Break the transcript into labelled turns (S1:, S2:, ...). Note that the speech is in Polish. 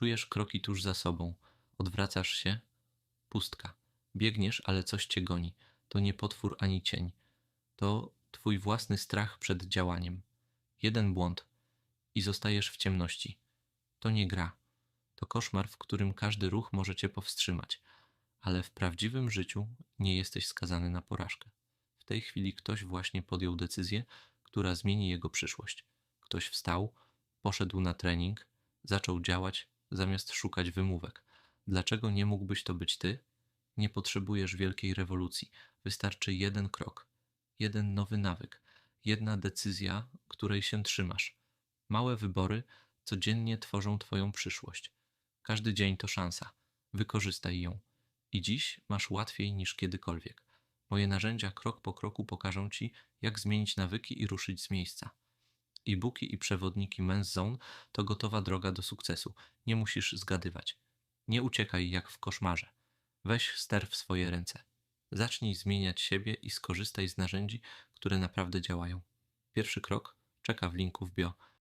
S1: Czujesz kroki tuż za sobą. Odwracasz się. Pustka. Biegniesz, ale coś cię goni. To nie potwór ani cień. To twój własny strach przed działaniem. Jeden błąd i zostajesz w ciemności. To nie gra. To koszmar, w którym każdy ruch może cię powstrzymać. Ale w prawdziwym życiu nie jesteś skazany na porażkę. W tej chwili ktoś właśnie podjął decyzję, która zmieni jego przyszłość. Ktoś wstał, poszedł na trening, zaczął działać zamiast szukać wymówek. Dlaczego nie mógłbyś to być ty? Nie potrzebujesz wielkiej rewolucji. Wystarczy jeden krok, jeden nowy nawyk, jedna decyzja, której się trzymasz. Małe wybory codziennie tworzą Twoją przyszłość. Każdy dzień to szansa. Wykorzystaj ją. I dziś masz łatwiej niż kiedykolwiek. Moje narzędzia krok po kroku pokażą Ci, jak zmienić nawyki i ruszyć z miejsca. E-booki i przewodniki Men's Zone to gotowa droga do sukcesu. Nie musisz zgadywać. Nie uciekaj jak w koszmarze. Weź ster w swoje ręce. Zacznij zmieniać siebie i skorzystaj z narzędzi, które naprawdę działają. Pierwszy krok czeka w linku w bio.